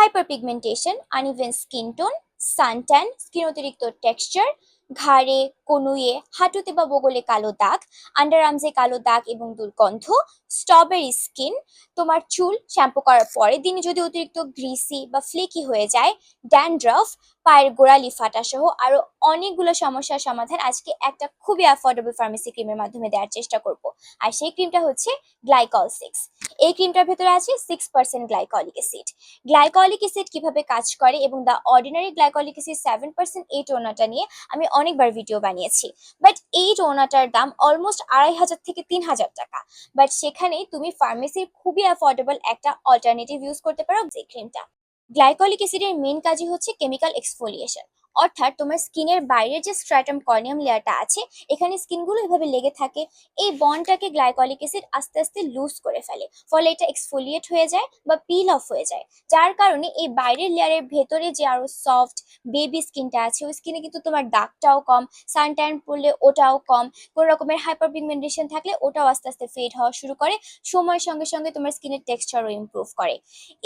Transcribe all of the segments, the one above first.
Hyperpigmentation uneven skin tone suntan skin অতিরিক্ত texture ঘাড়ে কনুয়ে হাঁটুতে বা বগলে কালো দাগ আন্ডার আর্মসে কালো দাগ এবং দুর্গন্ধ, স্ট্রবেরি স্কিন, তোমার চুল শ্যাম্পু করার পরে দিনে যদি অতিরিক্ত গ্রিসি বা ফ্লেকি হয়ে যায়, ড্যান্ড্রফ, পায়ের গোড়ালি ফাটা সহ আরও অনেকগুলো সমস্যার সমাধান আজকে একটা খুবই অ্যাফোর্ডেবল ফার্মেসি ক্রিমের মাধ্যমে দেওয়ার চেষ্টা করব। আর সেই ক্রিমটা হচ্ছে গ্লাইকল সিক্স এই ক্রিমটার ভেতরে আছে six percent glycolic acid glycolic acid কীভাবে কাজ করে এবং the ordinary glycolic acid seven percent এই টোনাটা নিয়ে আমি অনেকবার ভিডিও বানিয়েছি। বাট এই ডোনাটার দাম অলমোস্ট আড়াই হাজার থেকে তিন হাজার টাকা। বাট সেখানে তুমি ফার্মেসির খুবই অ্যাফোর্ডেবল একটা অল্টারনেটিভ ইউজ করতে পারো যে ক্রিমটা গ্লাইকলিক অ্যাসিডের মেন কাজই হচ্ছে কেমিক্যাল এক্সফোলিয়েশন অর্থাৎ তোমার স্কিনের বাইরের যে স্ট্র্যাটাম কর্নিয়াম লেয়ারটা আছে, এখানে স্কিনগুলো এভাবে লেগে থাকে। এই বন্ডটাকে গ্লাইকলিক অ্যাসিড আস্তে আস্তে লুজ করে ফেলে। ফলে এটা এক্সফোলিয়েট হয়ে যায় বা পিল অফ হয়ে যায়। যার কারণে এই বাইরের লেয়ারের ভেতরে যে আরও সফট বেবি স্কিনটা আছে, ওই স্কিনে কিন্তু তোমার দাগটাও কম সানট্যান পড়লে ওটাও কম, কোনো রকমের হাইপার পিগমেন্টেশন থাকলে ওটাও আস্তে আস্তে ফেড হওয়া শুরু করে, সময়ের সঙ্গে সঙ্গে তোমার স্কিনের টেক্সচারও ইমপ্রুভ করে।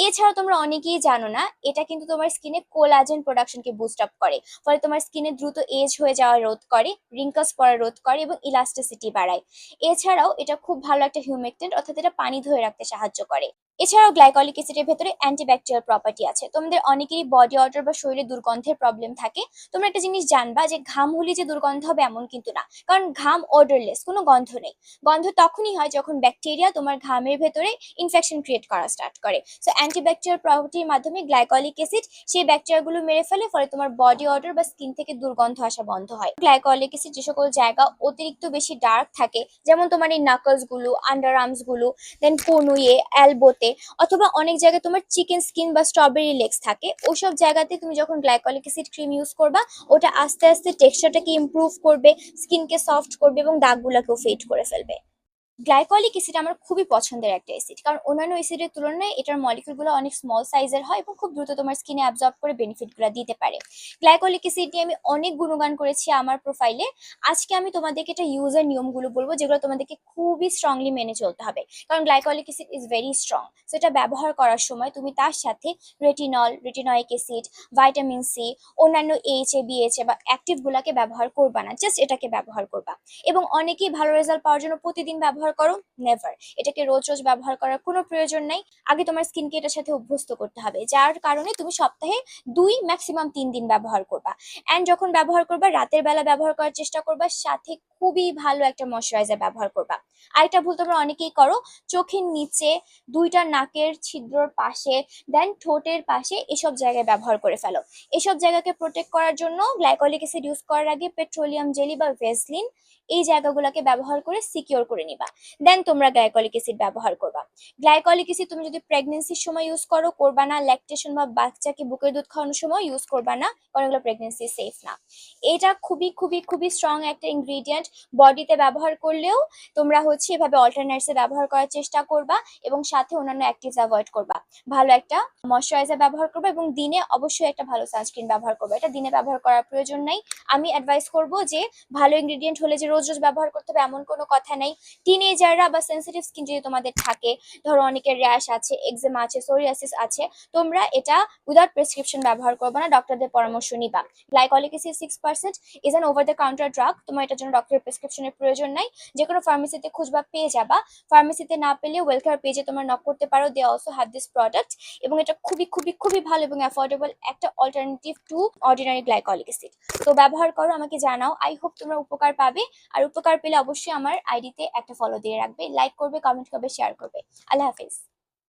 এছাড়াও তোমরা অনেকেই জানো না, এটা কিন্তু তোমার স্কিনে কোলাজেন প্রোডাকশনকে বুস্ট আপ করে। ফলে তোমার স্কিনে দ্রুত এজ হয়ে যাওয়া রোধ করে রিঙ্কলস পড়া রোধ করে এবং ইলাস্টিসিটি বাড়ায়। এছাড়াও এটা খুব ভালো একটা হিউমেকটেন্ট অর্থাৎ এটা পানি ধরে রাখতে সাহায্য করে। এছাড়াও গ্লাইকলিক অ্যাসিডের ভেতরে অ্যান্টিব্যাকটেরিয়াল প্রপার্টি আছে। তোমাদের অনেকেরই বডি অর্ডার বা শরীরে দুর্গন্ধের প্রবলেম থাকে। তোমরা একটা জিনিস জানবা যে ঘাম হলে যে দুর্গন্ধ হবে এমন কিন্তু না। কারণ ঘাম অর্ডারলেস কোনো গন্ধ নেই। গন্ধ তখনই হয় যখন ব্যাকটেরিয়া তোমার ঘামের ভেতরে ইনফেকশন ক্রিয়েট করা স্টার্ট করে। সো অ্যান্টিব্যাকটেরিয়াল প্রপার্টির মাধ্যমে গ্লাইকলিক অ্যাসিড সেই ব্যাকটেরিয়াগুলো মেরে ফেলে, ফলে তোমার বডি অর্ডার বা স্কিন থেকে দুর্গন্ধ আসা বন্ধ হয়। গ্লাইকলিক অ্যাসিড যে সকল জায়গা অতিরিক্ত বেশি ডার্ক থাকে, যেমন তোমার এই নাকলসগুলো আন্ডার আর্মসগুলো দেন কনুয়ে এলবোতে অথবা অনেক জায়গায় তোমার চিকেন স্কিন বা স্ট্রবেরি লেগস থাকে, ওসব জায়গাতে তুমি যখন গ্লাইকলিক অ্যাসিড ক্রিম ইউজ করবা, ওটা আস্তে আস্তে টেক্সচারটাকে ইম্প্রুভ করবে স্কিনকে সফট করবে এবং দাগগুলোকেও ফেড করে ফেলবে। গ্লাইকলিক অ্যাসিড আমার খুবই পছন্দের একটা অ্যাসিড। কারণ অন্যান্য অ্যাসিডের তুলনায় এটার মলিকুলগুলো অনেক স্মল সাইজের হয় এবং খুব দ্রুত তোমার স্কিনে অ্যাবজর্ব করে বেনিফিটগুলো দিতে পারে। গ্লাইকলিক অ্যাসিড নিয়ে আমি অনেক গুণগান করেছি আমার প্রোফাইলে আজকে আমি তোমাদেরকে এটা ইউজের নিয়মগুলো বলব যেগুলো তোমাদেরকে খুবই স্ট্রংলি মেনে চলতে হবে। কারণ glycolic acid is very strong so এটা ব্যবহার করার সময় তুমি তার সাথে retinol retinoic acid vitamin C অন্যান্য এইচ এ বিএইচ এ বা অ্যাক্টিভগুলোকে ব্যবহার করবা না। জাস্ট এটাকে ব্যবহার করবা। এবং অনেকেই ভালো রেজাল্ট পাওয়ার জন্য প্রতিদিন ব্যবহার করো? নেভার এটাকে রোজ রোজ ব্যবহার করার কোনো প্রয়োজন নাই। আগে তোমার স্কিনকে এটার সাথে অভ্যস্ত করতে হবে। যার কারণে তুমি সপ্তাহে দুই ম্যাক্সিমাম তিন দিন ব্যবহার করবা। অ্যান্ড যখন ব্যবহার করবা, রাতের বেলা ব্যবহার করার চেষ্টা করবা, সাথে খুবই ভালো একটা ময়শ্চারাইজার ব্যবহার করবা। আরেকটা ভুল তোমরা অনেকেই করো, চোখের নিচে দুইটা নাকের ছিদ্রর পাশে দেন ঠোঁটের পাশে এসব জায়গায় ব্যবহার করে ফেলো। এসব জায়গাকে প্রোটেক্ট করার জন্য গ্লাইকলিক অ্যাসিড ইউজ করার আগে পেট্রোলিয়াম জেলি বা ভেসলিন এই জায়গাগুলোকে ব্যবহার করে সিকিওর করে নিবা। দেন তোমরা গ্লাইকলিক অ্যাসিড ব্যবহার করবা। গ্লাইকলিক অ্যাসিড তুমি যদি প্রেগনেন্সির সময় ইউজ করো, করবা না ল্যাকটেশন বা বাচ্চাকে বুকের দুধ খাওয়ানোর সময় ইউজ করবা না, কারণ এগুলো প্রেগনেন্সি সেফ না। এটা খুবই খুবই খুবই স্ট্রং একটা ইনগ্রিডিয়েন্ট বডিতে ব্যবহার করলেও তোমরা হচ্ছে এভাবে অল্টারনেটসে ব্যবহার করার চেষ্টা করবা এবং সাথে অন্যান্য অ্যাক্টিভস অ্যাভয়েড করবা। ভালো একটা ময়শ্চারাইজার ব্যবহার করবা এবং দিনে অবশ্যই একটা ভালো সানস্ক্রিন ব্যবহার করবা। এটা দিনে ব্যবহার করার প্রয়োজন নাই। আমি অ্যাডভাইস করব যে ভালো ইনগ্রিডিয়েন্ট হলে যে রোজ রোজ ব্যবহার করতে হবে এমন কোনো কথা নেই। টিনেজাররা বা সেন্সিটিভ স্কিন যদি তোমাদের থাকে, ধরো অনেকের র্যাশ আছে এক্সেমা আছে সোরিয়াসিস আছে, তোমরা এটা উইদাউট প্রেসক্রিপশন ব্যবহার করবে না ডক্টরদের পরামর্শ নিবা। Glycolic acid six percent is an over the counter drug তোমার এটার জন্য ডক্টরের প্রেসক্রিপশনের প্রয়োজন নাই। যে কোনো ফার্মেসিতে খুঁজবা পেয়ে যাবা। ফার্মেসিতে না পেলে ওয়েলকেয়ার পেজে তোমরা নক করতে পারো। They also have this product এবং এটা খুবই খুবই খুবই ভালো এবং অ্যাফোর্ডেবল একটা alternative to ordinary glycolic acid তো ব্যবহার করো, আমাকে জানাও। আই হোপ তোমরা উপকার পাবে। আর উপকার পেলে অবশ্যই আমার আইডিতে একটা ফলো দিয়ে রাখবে। লাইক করবে কমেন্ট করবে শেয়ার করবে। আল্লাহ হাফিজ।